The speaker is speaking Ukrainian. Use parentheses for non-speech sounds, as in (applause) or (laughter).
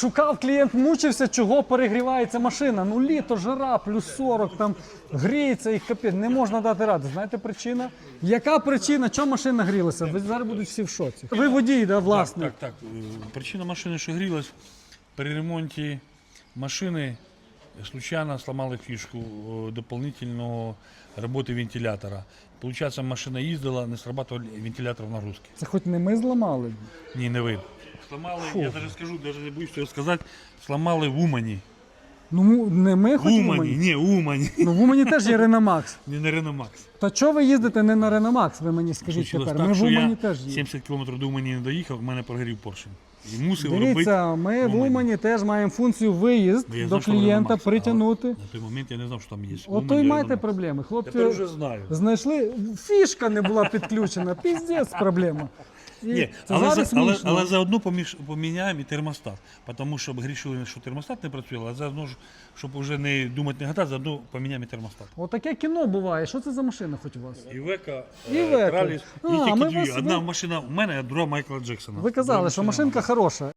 Шукав клієнт, мучився, чого перегрівається машина. Ну літо, жара, плюс 40, там гріється і капець, не можна дати ради. Знаєте причина? Яка причина? Чому машина грілася? Ви зараз будуть всі в шоці. Ви водій, да, власник. Так, так. Е, Причина машини, що грілась, при ремонті машини случайно сломали фішку е, дополнительного роботи вентилятора. Получається, машина їздила, не срабатував вентилятор нагрузки. Це хоч не ми зламали. Ні, не ви. Сломали, я навіть скажу, навіть не боюсь цього сказати, сломали в Умані. Ну не ми В хоч Умані, Умані. ні, в Умані. Ну в Умані теж є Max. (laughs) Не на Max. Та чого ви їздите не на Max? Ви мені скажіть Случилось тепер. так, Ми в що Умані я теж їздимо. 70 км до Умані не доїхав, в мене прогорів поршень. І мусив робити. Дивіться, ми в Умані. Умані теж маємо функцію виїзд я до знав, що клієнта притягнути. На той момент я не знав, що там є. Ото Умані, й маєте Max. проблеми. Тепер Хлопці вже знаю. знайшли, фішка не була підключена. Піздець проблема. Ні, це але, зараз за, але, смішно. але заодно поміж, поміняємо і термостат. Тому що грішили, що термостат не працює, а заодно ж, щоб вже не думати не гадати, заодно поміняємо і термостат. Отаке кіно буває. Що це за машина хоч у вас? Івека, Івека. Краліс, А, і тільки ми дві. вас- Одна ви- машина у мене, а друга Майкла Джексона. Ви казали, що машинка хороша.